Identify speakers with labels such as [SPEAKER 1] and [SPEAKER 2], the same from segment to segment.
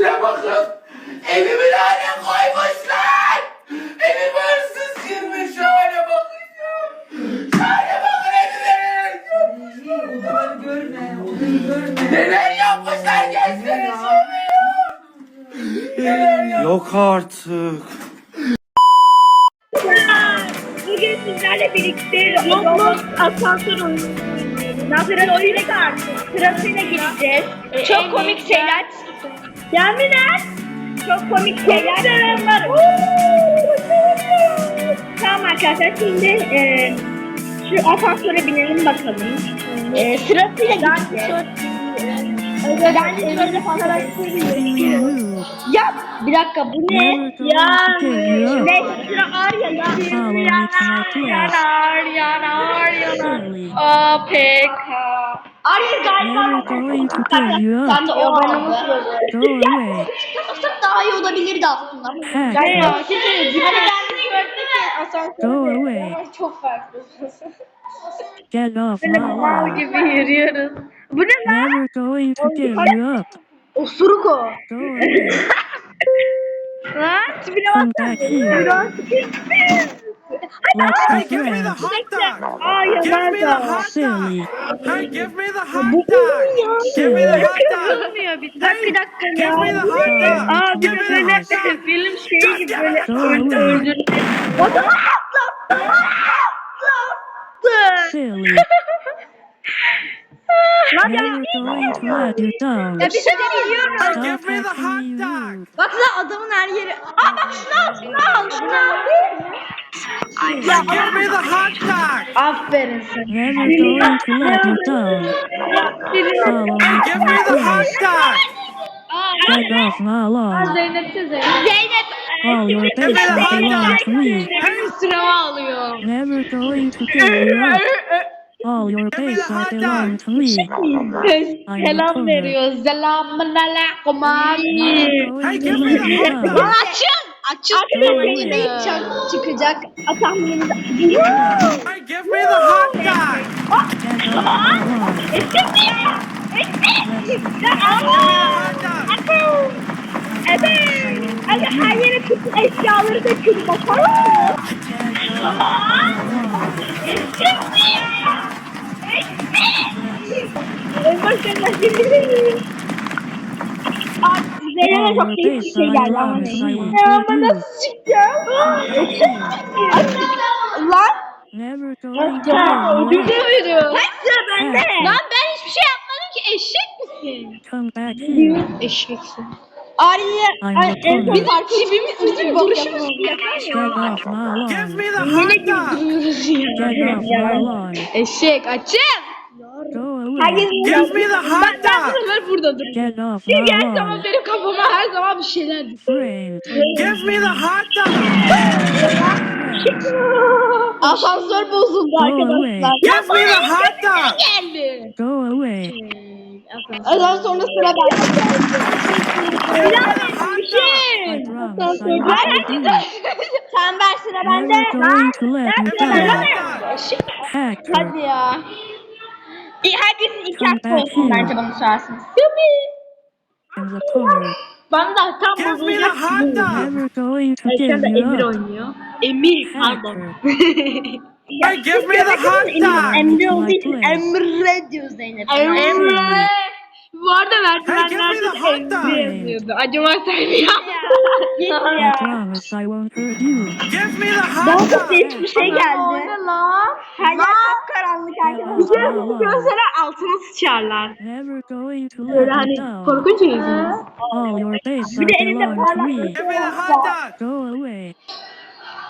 [SPEAKER 1] Şuna bakın. Evimin haline koymuşlar. Evime hırsız girmiş. Şu hale bakın hale bakın evime.
[SPEAKER 2] Odaları görme, odayı görme.
[SPEAKER 1] Neler yapmışlar şuraya. Neler yapmışlar.
[SPEAKER 3] Yok artık.
[SPEAKER 4] Bugün sizlerle birlikte Roblox asansör oyunu oynuyoruz. Nazaran oyuna karşı sırasıyla gideceğiz. Çok komik şeyler. Geldiler. Çok komik şeyler. Selamlar. Tamam arkadaşlar şimdi e, şu asansöre binelim bakalım. E, sırasıyla gideceğiz. Ben de şöyle fotoğraf çekiyorum. Ya bir dakika bu ne? Ya ne sıra Arya'da. Yanar yanar yanar. APK. Arya galiba
[SPEAKER 5] Ben de o bölümü
[SPEAKER 4] Go
[SPEAKER 5] away. Yapmasak daha iyi olabilirdi aslında.
[SPEAKER 4] Galiba.
[SPEAKER 5] Hani kendini gördük ya asansörde.
[SPEAKER 3] Go away.
[SPEAKER 5] Ama Çok farklı.
[SPEAKER 3] Get off my
[SPEAKER 4] Mal
[SPEAKER 3] lawn.
[SPEAKER 4] gibi yürüyoruz. Bu ne lan?
[SPEAKER 3] Never going to give you up.
[SPEAKER 4] Osuruk o.
[SPEAKER 3] Go away.
[SPEAKER 4] Lan tipine
[SPEAKER 3] Come
[SPEAKER 4] bak.
[SPEAKER 3] back here.
[SPEAKER 4] Lan tipine.
[SPEAKER 3] Let's
[SPEAKER 6] Hey, give me the hot dog!
[SPEAKER 4] Aa
[SPEAKER 6] Give me the
[SPEAKER 4] yanar da.
[SPEAKER 6] hot dog! Hey, give me the hot dog! Give me the hot dog!
[SPEAKER 4] Olmuyor bir dakika bir dakika
[SPEAKER 6] Give
[SPEAKER 4] ya.
[SPEAKER 6] me the hot dog!
[SPEAKER 4] Aa bir
[SPEAKER 6] Give
[SPEAKER 4] de
[SPEAKER 6] me the
[SPEAKER 4] böyle
[SPEAKER 6] hot dog!
[SPEAKER 4] film şeyi gibi böyle
[SPEAKER 3] Go
[SPEAKER 4] öldü
[SPEAKER 3] away.
[SPEAKER 4] öldürdü. Adamı atlattı. Atlattı.
[SPEAKER 3] Silly.
[SPEAKER 4] Lan ya.
[SPEAKER 3] Never going to let you down.
[SPEAKER 5] Ya bir şey demiyorum.
[SPEAKER 6] Hey,
[SPEAKER 3] Stop
[SPEAKER 6] give me the hot
[SPEAKER 3] acting
[SPEAKER 6] dog!
[SPEAKER 3] rude.
[SPEAKER 5] Baksana adamın her yeri. Aa bak şunu al şunu al şunu al.
[SPEAKER 6] Me the hot dog!
[SPEAKER 4] Aferin sana.
[SPEAKER 3] Never going to let you down. Follow me to
[SPEAKER 6] me the hot
[SPEAKER 3] place.
[SPEAKER 6] dog!
[SPEAKER 3] Get off my lawn.
[SPEAKER 5] Zeynep'te Zeynep. Zeynep.
[SPEAKER 3] All your
[SPEAKER 6] me hot
[SPEAKER 3] belong to me.
[SPEAKER 4] Sırama alıyor.
[SPEAKER 3] Never going to give you up. All your
[SPEAKER 6] me hot
[SPEAKER 3] belong to me. I'm
[SPEAKER 4] Selam
[SPEAKER 3] the
[SPEAKER 4] veriyor. Selamun aleyküm abi.
[SPEAKER 3] Never
[SPEAKER 6] Hey,
[SPEAKER 3] going
[SPEAKER 6] give
[SPEAKER 3] to
[SPEAKER 6] me
[SPEAKER 3] let
[SPEAKER 6] the
[SPEAKER 3] you
[SPEAKER 6] hot
[SPEAKER 3] down.
[SPEAKER 5] Açın. Açın.
[SPEAKER 4] Arkadaşlar,
[SPEAKER 5] Ne çık- çıkacak.
[SPEAKER 6] Hey, give me the hot dog!
[SPEAKER 4] Eşek mi
[SPEAKER 6] dog!
[SPEAKER 4] Evet. Hadi her yere bütün eşyaları dökün bakar mısınız? Eşek mi ya? Eşek. En başında şimdi. Abi Zeynep'e çok iyi bir şey geldi ama neyse. Ya ama nasıl çıkacağım? Lan. De veriyor. Sıra bende.
[SPEAKER 5] Lan ben hiçbir şey yapmadım ki eşek misin?
[SPEAKER 4] Eşeksin.
[SPEAKER 3] The
[SPEAKER 5] en son takibimiz bizim
[SPEAKER 3] Get off my
[SPEAKER 6] Give me the.
[SPEAKER 5] Eşek açın.
[SPEAKER 3] Go
[SPEAKER 4] Herkes.
[SPEAKER 6] Give me the hot
[SPEAKER 4] Ben, ben
[SPEAKER 6] dog!
[SPEAKER 4] bu sefer burada dur.
[SPEAKER 3] Get off
[SPEAKER 4] Çünkü her zaman benim kafama her zaman bir şeyler.
[SPEAKER 6] Give me the hot dog!
[SPEAKER 4] Asansör bozuldu arkadaşlar.
[SPEAKER 6] Give me the hot dog!
[SPEAKER 4] Geldi.
[SPEAKER 3] Go away.
[SPEAKER 4] Ondan sonra sıra bende.
[SPEAKER 6] Give me the hot dog!
[SPEAKER 4] Sen ver sıra bende.
[SPEAKER 3] Never going to let
[SPEAKER 6] me
[SPEAKER 3] down.
[SPEAKER 4] Hadi ya. İyi, herkesin iki
[SPEAKER 3] Come
[SPEAKER 4] hakkı
[SPEAKER 3] back
[SPEAKER 4] olsun
[SPEAKER 3] here.
[SPEAKER 4] bence bana
[SPEAKER 3] the corner.
[SPEAKER 4] Bana da tam
[SPEAKER 6] Give me the
[SPEAKER 4] bozulacak.
[SPEAKER 6] hot dog!
[SPEAKER 3] Never going to
[SPEAKER 4] Ay, Şu
[SPEAKER 3] give
[SPEAKER 4] anda
[SPEAKER 3] you
[SPEAKER 4] Emir
[SPEAKER 3] up.
[SPEAKER 4] oynuyor. Emir pardon.
[SPEAKER 6] Hey, give me the hot dog!
[SPEAKER 4] Emre olduğu için. Emre diyor Zeynep.
[SPEAKER 3] Emre.
[SPEAKER 4] Bu arada
[SPEAKER 6] Hey, give me
[SPEAKER 4] merdivenlerde
[SPEAKER 6] the hot dog.
[SPEAKER 4] Emre yazıyordu. Mi yaptın?
[SPEAKER 3] I promise I won't hurt you.
[SPEAKER 6] Give me the
[SPEAKER 4] Bana
[SPEAKER 6] hot
[SPEAKER 4] çok
[SPEAKER 6] dog!
[SPEAKER 4] değişik bir şey geldi.
[SPEAKER 5] lan?
[SPEAKER 4] Her yer kapkaranlık arkadaşlar. Gözlere altına sıçarlar.
[SPEAKER 3] Never going to
[SPEAKER 4] Böyle
[SPEAKER 3] let
[SPEAKER 4] hani
[SPEAKER 3] down.
[SPEAKER 4] korkunç yüzünüz.
[SPEAKER 3] All your
[SPEAKER 4] de elinde
[SPEAKER 3] belong to
[SPEAKER 4] parlak
[SPEAKER 3] me.
[SPEAKER 6] Give me the hot dog!
[SPEAKER 3] Go away.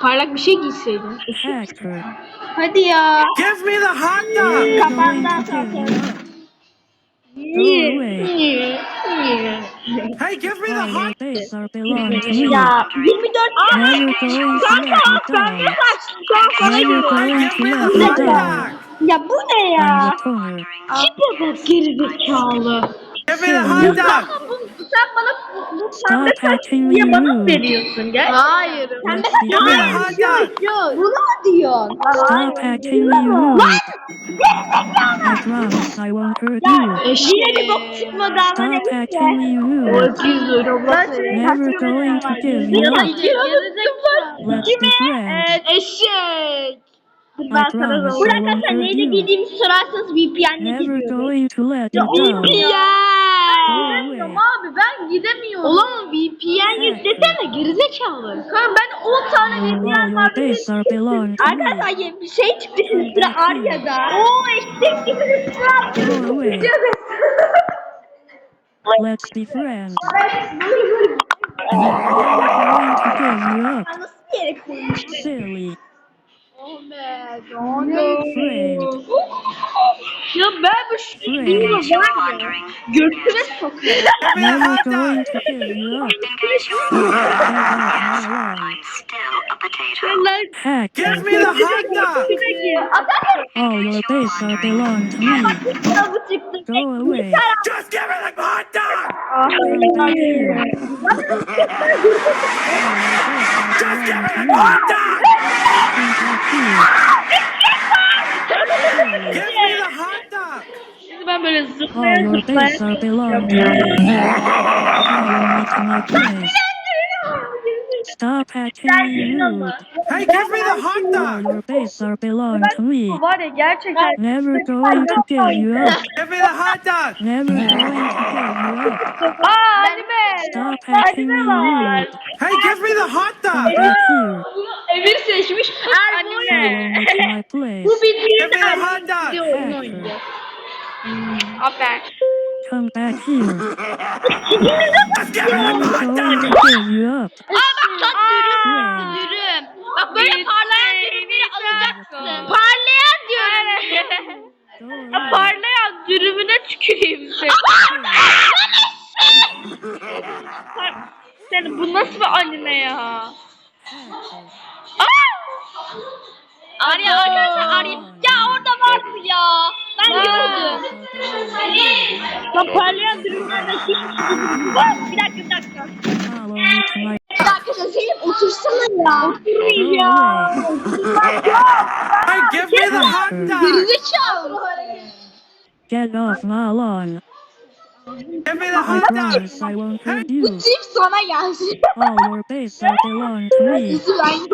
[SPEAKER 4] Parlak bir şey giyseydin.
[SPEAKER 3] Hacker.
[SPEAKER 5] Hadi ya.
[SPEAKER 6] Give me the hot dog!
[SPEAKER 3] Never going Go away.
[SPEAKER 6] Hey, give me the hot
[SPEAKER 3] base are belong to me.
[SPEAKER 4] Ya 24
[SPEAKER 3] Never going to let you
[SPEAKER 4] Kanka
[SPEAKER 3] down.
[SPEAKER 4] ne kaçtın? Şu an sana
[SPEAKER 3] Never
[SPEAKER 4] geliyor.
[SPEAKER 3] going to
[SPEAKER 6] me
[SPEAKER 3] let down.
[SPEAKER 6] dog!
[SPEAKER 4] Ya bu ne
[SPEAKER 3] I'm
[SPEAKER 4] ya?
[SPEAKER 3] the corner.
[SPEAKER 4] Kim bu geri zekalı?
[SPEAKER 6] Give me the hot dog!
[SPEAKER 5] Sen bana sen
[SPEAKER 3] de saç
[SPEAKER 4] diye bana mı veriyorsun gel?
[SPEAKER 5] Hayır.
[SPEAKER 6] Sen de
[SPEAKER 3] saç
[SPEAKER 6] yok yok.
[SPEAKER 5] Bunu mu diyorsun?
[SPEAKER 3] Stop attacking me. What? At last I won't hurt you.
[SPEAKER 4] Yine bir bok çıkmadı ama
[SPEAKER 3] Stop
[SPEAKER 4] neyse.
[SPEAKER 3] attacking me. Never going to give me up. What's the
[SPEAKER 4] threat? Eşek. Ben sana Burak Hasan neyle gideyim sorarsanız VPN'le
[SPEAKER 3] Never
[SPEAKER 4] gidiyorum.
[SPEAKER 3] going to let you go.
[SPEAKER 4] VPN.
[SPEAKER 3] Gidemiyorum
[SPEAKER 5] abi ben gidemiyorum.
[SPEAKER 4] Oğlum VPN yükletene gerizekalı.
[SPEAKER 5] Kanka ben 10 tane VPN
[SPEAKER 3] vardı.
[SPEAKER 4] Arkadaşlar bir şey çıktı şimdi Arya'da. Oo eşek gibi bir
[SPEAKER 3] Let's be friends.
[SPEAKER 4] Silly. Oh
[SPEAKER 3] my
[SPEAKER 5] god.
[SPEAKER 3] Friend.
[SPEAKER 4] Ya ben bu şu
[SPEAKER 3] Friend.
[SPEAKER 4] var ya. Götüne sokuyorum.
[SPEAKER 6] Give me the
[SPEAKER 3] Never going to give you up. Get off my lawn. Heck,
[SPEAKER 6] Give me the hot dog.
[SPEAKER 3] all your days are belong to me.
[SPEAKER 4] Bu çıktı.
[SPEAKER 3] Go away.
[SPEAKER 6] Just give me the hot dog.
[SPEAKER 3] Come back here.
[SPEAKER 6] Just give me the hot dog. Give me the hot dog.
[SPEAKER 3] This
[SPEAKER 4] member
[SPEAKER 3] is
[SPEAKER 4] super.
[SPEAKER 3] Oh, are below. Stop acting rude.
[SPEAKER 6] Hey, give me the hot dog.
[SPEAKER 3] your days are belong to me.
[SPEAKER 5] Var ya gerçekten.
[SPEAKER 3] Never going to give you up.
[SPEAKER 6] Give me the hot dog.
[SPEAKER 3] Never going to give you up.
[SPEAKER 5] Aa anime.
[SPEAKER 3] Stop acting rude.
[SPEAKER 6] Hey, give me the hot dog.
[SPEAKER 3] Come back.
[SPEAKER 4] Emir seçmiş.
[SPEAKER 3] Follow
[SPEAKER 4] Anime.
[SPEAKER 3] to my place.
[SPEAKER 4] Bu
[SPEAKER 6] Give me
[SPEAKER 4] bildiğin
[SPEAKER 6] the hot dog.
[SPEAKER 4] oyun oynuyor.
[SPEAKER 5] Aferin.
[SPEAKER 3] Allah'ım. Yok.
[SPEAKER 4] Aa bak çok dürüm. Dürüm. Bak böyle parlayan dürümleri alacaksın. Parlayan diyorum.
[SPEAKER 5] parlayan dürümüne tüküreyim seni. Şey. Sen bu nasıl bir anime ya? Aa!
[SPEAKER 4] Arya arkadaşlar Arya ben gördüm. Lan parlayan dürümlerden hiç Bir dakika bir dakika.
[SPEAKER 3] My
[SPEAKER 4] Arkadaşlar Zeynep otursana ya. Oturmayayım ya.
[SPEAKER 6] Hey, give me the hot dog.
[SPEAKER 4] Gerizekalı.
[SPEAKER 3] Get off my lawn.
[SPEAKER 6] Give me the
[SPEAKER 3] I
[SPEAKER 6] hot dog.
[SPEAKER 3] promise I won't hurt you.
[SPEAKER 4] Tip sana gelsin.
[SPEAKER 3] All your are belong to me.
[SPEAKER 4] Ben
[SPEAKER 3] Silly.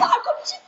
[SPEAKER 4] parkur çıktı.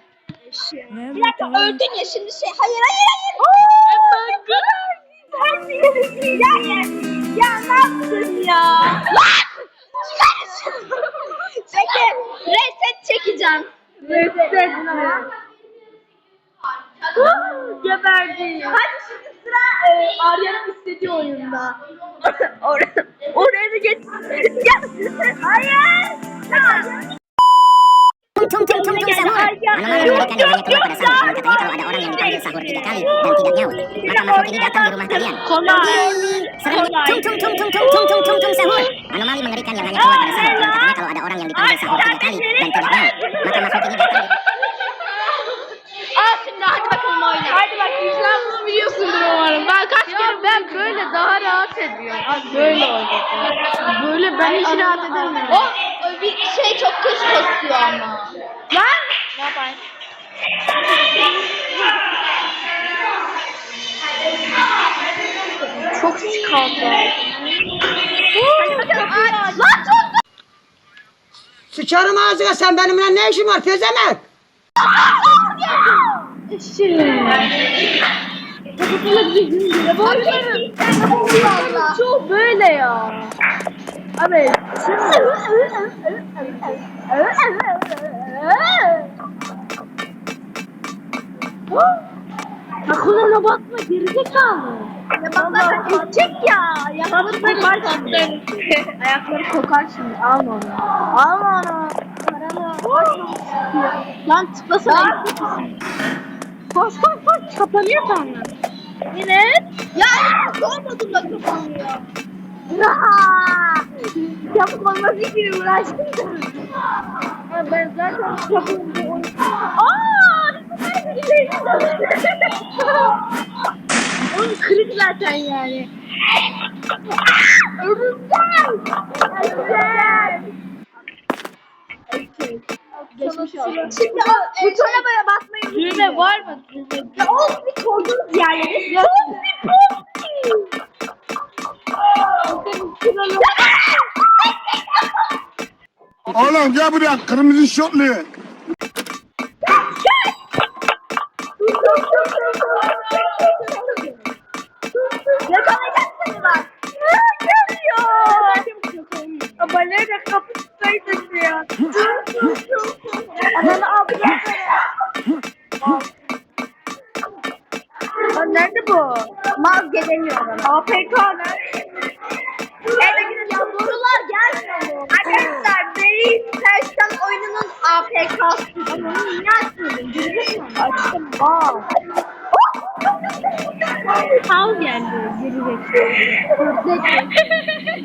[SPEAKER 3] Never
[SPEAKER 4] Bir dakika
[SPEAKER 3] going
[SPEAKER 4] öldün ya şimdi şey. Hayır hayır hayır. Ya ya. Ya ne yaptın ya? Lan! Çıkar şunu. Çekil. Reset çekeceğim.
[SPEAKER 5] Reset Geberdi.
[SPEAKER 4] Hadi şimdi sıra e, Arya'nın istediği oyunda.
[SPEAKER 5] Oraya, oraya da geç.
[SPEAKER 4] Ya, hayır. Ya.
[SPEAKER 7] Tung tung tung tung sahur. Anomali mengerikan yang hanya keluar pada sahur. Dan katanya kalau ada orang yang dipanggil sahur tiga kali dan tidak nyaut, maka makhluk ini datang di rumah kalian. Serem tung tung tung tung tung tung tung tung tung sahur. Anomali mengerikan yang hanya keluar pada sahur. Dan katanya kalau ada orang yang dipanggil sahur tiga kali dan tidak nyaut, maka makhluk ini datang di
[SPEAKER 4] Al şimdi hadi bakalım oyna.
[SPEAKER 5] Hadi bak sen bunu biliyorsundur umarım. Ben kaç kere ben böyle daha rahat ediyorum. Abi böyle oynadım. Böyle ben hiç rahat edemiyorum.
[SPEAKER 4] O, bir şey çok geç kasıyor ama.
[SPEAKER 5] Lan! Ne yapayım? Çok.
[SPEAKER 4] Ay, Lan çok
[SPEAKER 8] Sıçarım ağzına sen benimle ne işin var pezemek?
[SPEAKER 5] Çok böyle ya. Abi
[SPEAKER 4] Aklına bakma gerizekalı. Ya bak zaten içecek ya. Ayakları kokar şimdi. Ayakları kokar şimdi. Alma onu. Alma onu. Lan tıklasana. Koş koş koş. Kapanıyor sonra. Yine. Ya sormadım da kapanıyor. Olması için uğraştım da. Ben Aaa! Oğlum kırık zaten yani. Örümcek! Örümcek! Geçmiş olsun. Şimdi o butona böyle basmayı
[SPEAKER 5] Düğme var mı?
[SPEAKER 4] Ya oğlum bir koydunuz yerlere. Posti posti!
[SPEAKER 9] Oğlum gel buraya kırmızı şortlu.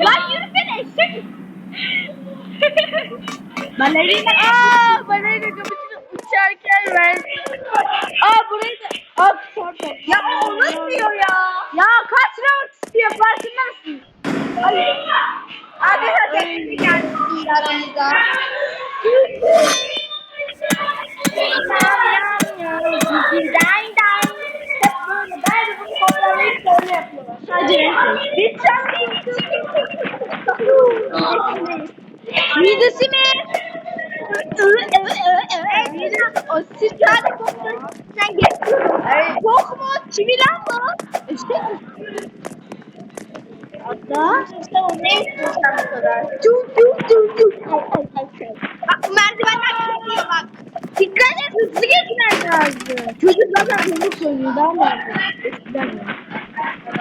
[SPEAKER 4] Lan yürüsene eşek. Balerina.
[SPEAKER 5] Aa, balerina kapıcını uçarken ben. Aa burayı da. Aa pardon.
[SPEAKER 4] Ya o nasıl diyor ya? Ya kaç round istiyor farkında mısın? Arkadaşlar teknik geldi aramıza. Hep böyle ben de bunu kodlamayı böyle Sadece Biz sen Midesi mi? O sirkade koktu. Sen git. Kok mu? Kimi lan bu? İşte Hatta işte o ne istiyorsan bu kadar. Tuk tuk tuk tuk. Bak bu merdivenler çıkıyor bak. Dikkat et hızlı geçmen lazım. Çocuk zaten hızlı söylüyor daha mı? Eskiden ya.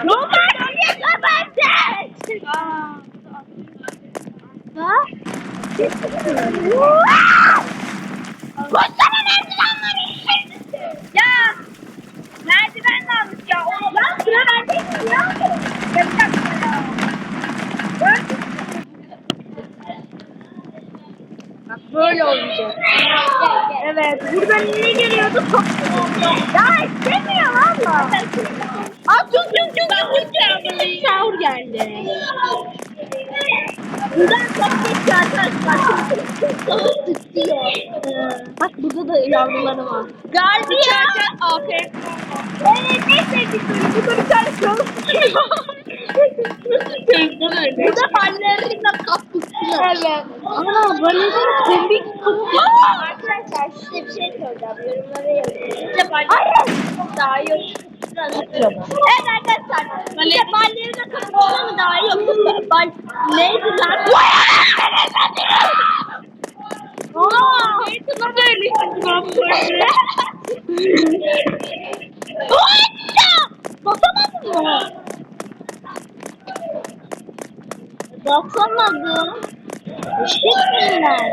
[SPEAKER 4] Roman yakalandı. Ha? Koşsana merdivenleri Ya merdiven almış ya. Lan sıra bende ya. Ya bir dakika ya. Bak böyle olacak. Evet. Buradan ne geliyordu? Ya istemiyor valla. Aa tüm tüm tüm tüm tüm. Şahur geldi. Buradan çok geçiyor arkadaşlar. Çok tutuyor. Bak burada da yavruları var. Galiba.
[SPEAKER 5] Aferin.
[SPEAKER 4] Evet en sevdiğim bölüm. Burada bir tane şahıs Burada ballerina kapısını. Evet. Ana ballerina komik kapısı. Arkadaşlar size bir şey soracağım. Yorumlara yazın. Ballerina daha olur. Evet arkadaşlar. Size ballerina kapısına mı daha yoksa bal... Neydi lan? Aa!
[SPEAKER 5] Lan böyle işte.
[SPEAKER 4] Hoppa! Basamadın mı? Basamadım. Eşek miyim ben?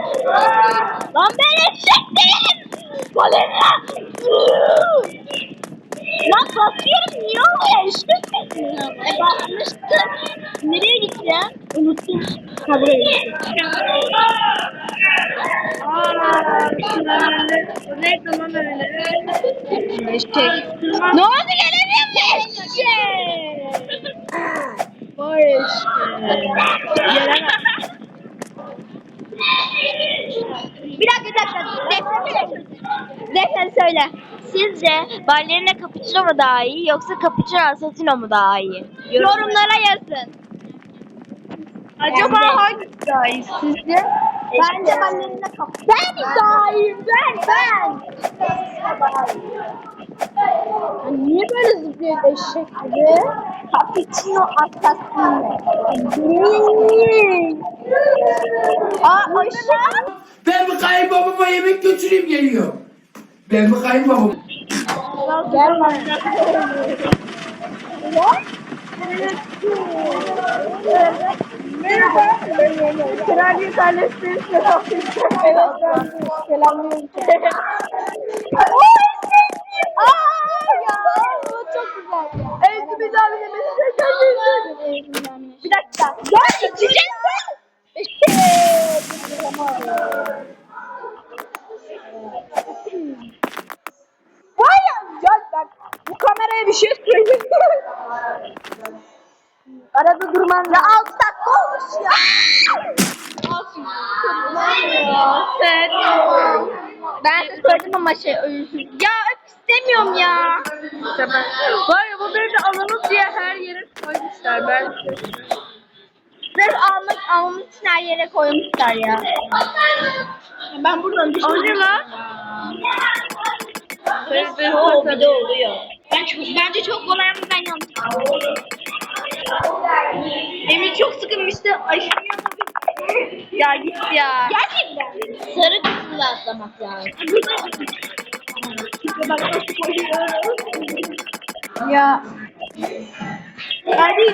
[SPEAKER 4] Lan ben eşek değilim. Balerina. Lan basıyorum niye oluyor? Eşek miyim? E basmıştım. Nereye gideceğim? Unuttum. Ha buraya gideceğim. Eşek. Ne oldu gelemiyor mu eşek? Vay eşek. Gelemem. Bir dakika bir dakika. Defne bir dakika. Defne söyle. Sizce ballerina cappuccino mu daha iyi yoksa cappuccino assassino mu daha iyi? Yorumlara yazın.
[SPEAKER 5] Acaba hangisi daha iyi sizce?
[SPEAKER 4] Bence ballerina cappuccino. Ben daha iyiyim ben ben. Niye böyle zıplıyor eşek gibi? Cappuccino assassino. Aa eşek.
[SPEAKER 1] Ben bir kayınbabama yemek götüreyim geliyor. Ben bir kayınbabam.
[SPEAKER 4] Gelme. Merhaba. Kraliye kalesi. Selam.
[SPEAKER 5] Selam. Selam. Koymuşlar. Ben
[SPEAKER 4] Sırf almak almamız için her yere koymuşlar ya. Ben buradan
[SPEAKER 5] ne lan?
[SPEAKER 4] Oo, bir de oluyor. Ben çok, bence çok kolay ama ben yanlış
[SPEAKER 5] Emir çok sıkılmıştı. Aşırı Ya git ya.
[SPEAKER 4] Gerçekten. Sarı kısmını atlamak lazım.
[SPEAKER 2] Ya
[SPEAKER 4] Hadi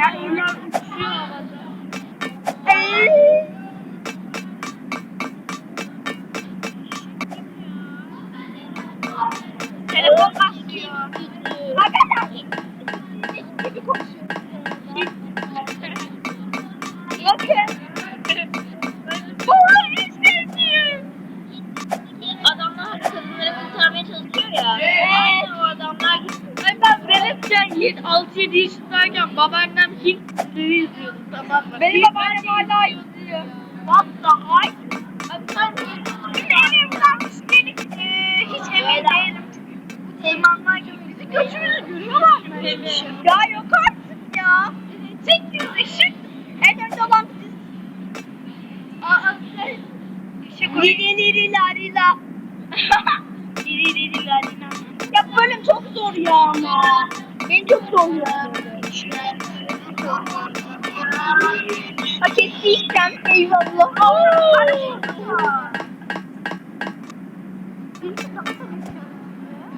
[SPEAKER 5] 哎，你那去了吗？
[SPEAKER 4] Benim babaannem hala izliyor. What the heck? Ben bizim evimdenmiş dedik. Ee, hiç emin değilim. Teymanlar gibi bizi göçümüzü görüyorlar mı? Evet. Ya yok artık ya. Çektiğiniz ışık. En önde olan biziz. Aa, şey, şey Işık Lili lili la lila. Lili lili la lila. Ya bölüm çok zor ya ama. Beni çok zorluyor. Hak ettiysem eyvallah.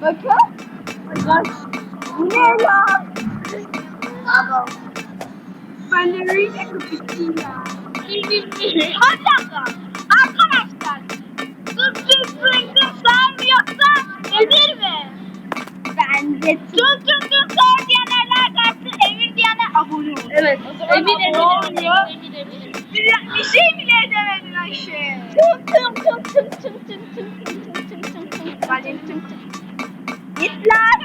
[SPEAKER 4] Bakın. Bak. Bu ne ya? Bravo. Ballerina Capuchina. Hadi Arkadaşlar. Türkçe Sprinkler sarmıyorsa nedir mi? Bence Türkçe
[SPEAKER 5] Evet. Emin
[SPEAKER 4] Emir
[SPEAKER 5] eminim.
[SPEAKER 4] oluyor.
[SPEAKER 5] Emin eminim.
[SPEAKER 4] Bir, bir şey bile edemedin Ayşe. Tüm tüm tüm tüm tüm tüm tüm tüm tüm tüm tüm tüm. Bence tüm tüm. Git lan.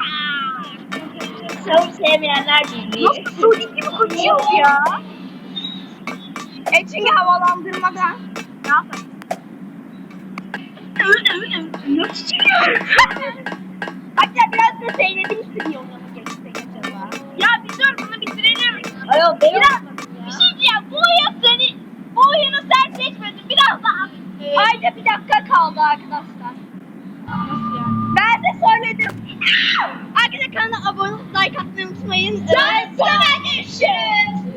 [SPEAKER 4] Sahur sevmeyenler bilmiyor. Nasıl Sonic gibi koşuyor ya? E çünkü havalandırmadan. Ne yapayım? Nasıl çıkıyor? Hatta biraz da Zeynep'in ona mı geçsek acaba? Ya bir dur Ayol biraz bir şey diyeceğim. Bu oyun seni bu oyunu sen seçmedin. Biraz daha. Ayda bir dakika kaldı arkadaşlar. Nasıl yani? Ben de söyledim. Arkadaşlar kanala abone olup like atmayı unutmayın. Transformation.